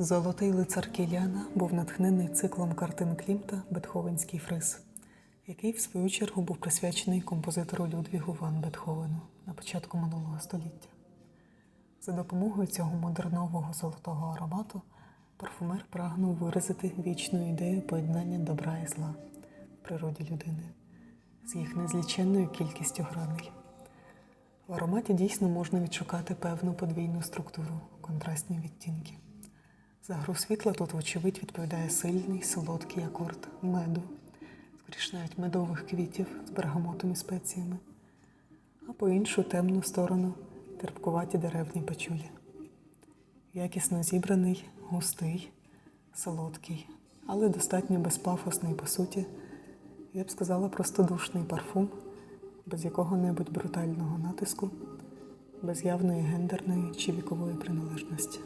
Золотий лицар Кіляна був натхнений циклом картин Клімта Бетховенський фриз, який, в свою чергу, був присвячений композитору Людвігу Ван Бетховену на початку минулого століття. За допомогою цього модернового золотого аромату парфумер прагнув виразити вічну ідею поєднання добра і зла в природі людини з їх незліченною кількістю граней. В ароматі дійсно можна відшукати певну подвійну структуру, контрастні відтінки. За гру світла тут, вочевидь, відповідає сильний солодкий акорд меду, скоріш навіть медових квітів з бергамотом і спеціями, а по іншу темну сторону терпкуваті деревні печулі. Якісно зібраний, густий, солодкий, але достатньо безпафосний по суті, я б сказала, простодушний парфум, без якого-небудь брутального натиску, без явної гендерної чи вікової приналежності.